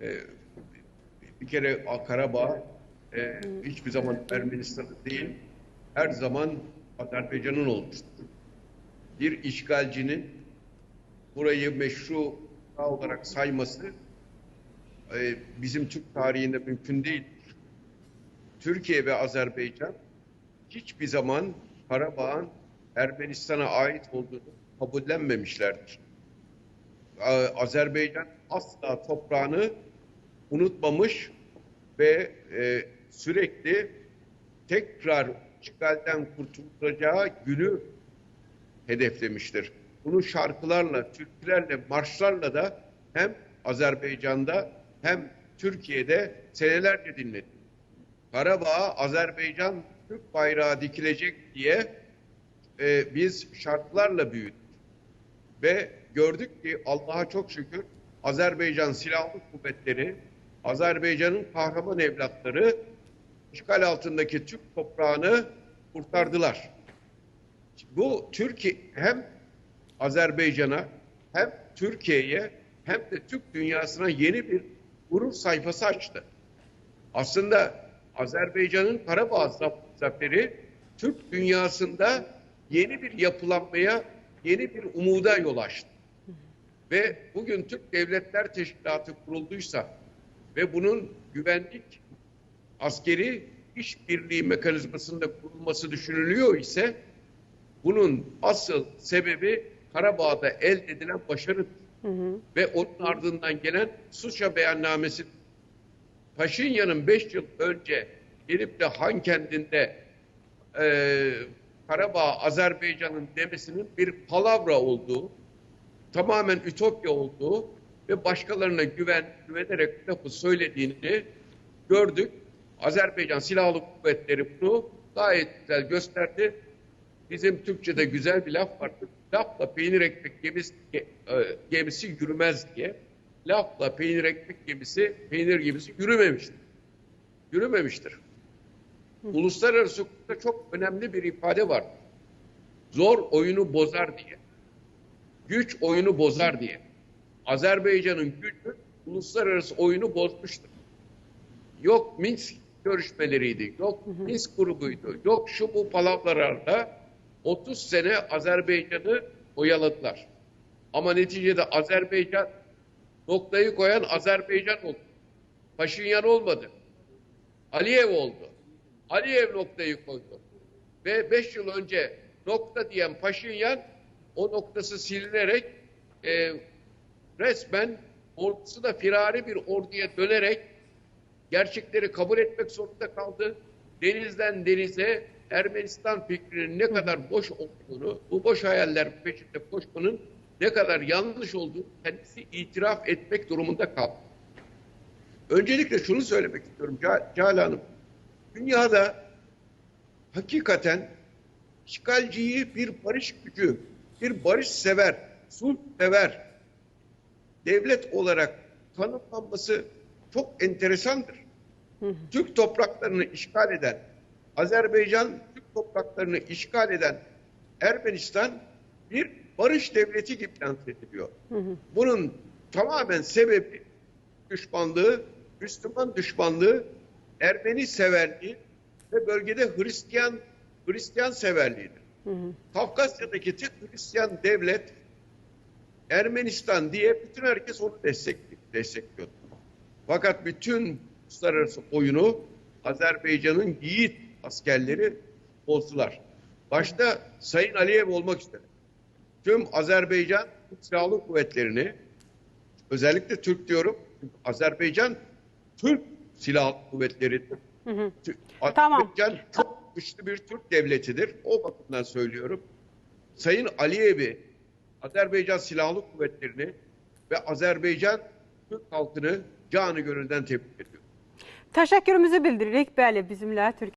e, bir kere Karabağ e, hiçbir zaman Ermenistan'ın değil, her zaman Azerbaycan'ın olmuştur. Bir işgalcinin burayı meşru olarak sayması e, bizim Türk tarihinde mümkün değil. Türkiye ve Azerbaycan hiçbir zaman Karabağ'ın Ermenistan'a ait olduğunu kabullenmemişlerdir. Azerbaycan asla toprağını unutmamış ve e, sürekli tekrar işgalden kurtulacağı günü hedeflemiştir. Bunu şarkılarla, türkülerle, marşlarla da hem Azerbaycan'da hem Türkiye'de senelerce dinledi. Karabağ'a Azerbaycan Türk bayrağı dikilecek diye e, biz şartlarla büyüdük. Ve gördük ki Allah'a çok şükür Azerbaycan Silahlı Kuvvetleri, Azerbaycan'ın kahraman evlatları işgal altındaki Türk toprağını kurtardılar. Bu Türkiye hem Azerbaycan'a hem Türkiye'ye hem de Türk dünyasına yeni bir gurur sayfası açtı. Aslında Azerbaycan'ın Karabağ zaf- zaferi Türk dünyasında yeni bir yapılanmaya, yeni bir umuda yol açtı. Ve bugün Türk Devletler Teşkilatı kurulduysa ve bunun güvenlik askeri işbirliği mekanizmasında kurulması düşünülüyor ise bunun asıl sebebi Karabağ'da elde edilen başarı ve onun ardından gelen Susça beyannamesi Paşinyan'ın 5 yıl önce gelip de Han kendinde e, Karabağ Azerbaycan'ın demesinin bir palavra olduğu, tamamen ütopya olduğu ve başkalarına güven, güvenerek lafı söylediğini gördük. Azerbaycan Silahlı Kuvvetleri bunu gayet güzel gösterdi. Bizim Türkçe'de güzel bir laf vardır. Lafla peynir ekmek gemisi, ge- e, gemisi yürümez diye. Lafla peynir ekmek gemisi, peynir gemisi yürümemiştir. Yürümemiştir. Uluslararası hukukta çok önemli bir ifade var. Zor oyunu bozar diye. Güç oyunu bozar diye. Azerbaycan'ın gücü uluslararası oyunu bozmuştur. Yok Minsk görüşmeleriydi, yok Minsk grubuydu, yok şu bu palavralarla 30 sene Azerbaycan'ı oyaladılar. Ama neticede Azerbaycan noktayı koyan Azerbaycan oldu. Paşinyan olmadı. Aliyev oldu. Aliyev noktayı koydu. Ve 5 yıl önce nokta diyen Paşinyan o noktası silinerek e, resmen ordusu da firari bir orduya dönerek gerçekleri kabul etmek zorunda kaldı. Denizden denize Ermenistan fikrinin ne kadar boş olduğunu, bu boş hayaller peşinde koşmanın ne kadar yanlış olduğunu kendisi itiraf etmek durumunda kaldı. Öncelikle şunu söylemek istiyorum Ca- Cale Hanım. Dünyada hakikaten işgalciyi bir barış gücü, bir barış sever, sulh sever devlet olarak tanımlanması çok enteresandır. Türk topraklarını işgal eden, Azerbaycan Türk topraklarını işgal eden Ermenistan bir barış devleti gibi lanse ediliyor. Bunun tamamen sebebi düşmanlığı, Müslüman düşmanlığı, Ermeni severliği ve bölgede Hristiyan Hristiyan severliğidir. Kafkasya'daki tek Hristiyan devlet Ermenistan diye bütün herkes onu destekli, destekliyordu. Fakat bütün uluslararası oyunu Azerbaycan'ın yiğit askerleri bozdular. Başta Sayın Aliyev olmak üzere tüm Azerbaycan Silahlı Kuvvetleri'ni özellikle Türk diyorum çünkü Azerbaycan Türk Silahlı Kuvvetleri'dir. Tü- Tamam. Azerbaycan çok güçlü bir Türk devletidir. O bakımdan söylüyorum. Sayın Aliyev'i, Azerbaycan Silahlı Kuvvetleri'ni ve Azerbaycan Türk halkını canı gönülden tebrik ediyorum. Təşəkkürümüzü bildiririk. Bəli, bizimlə Türkiyə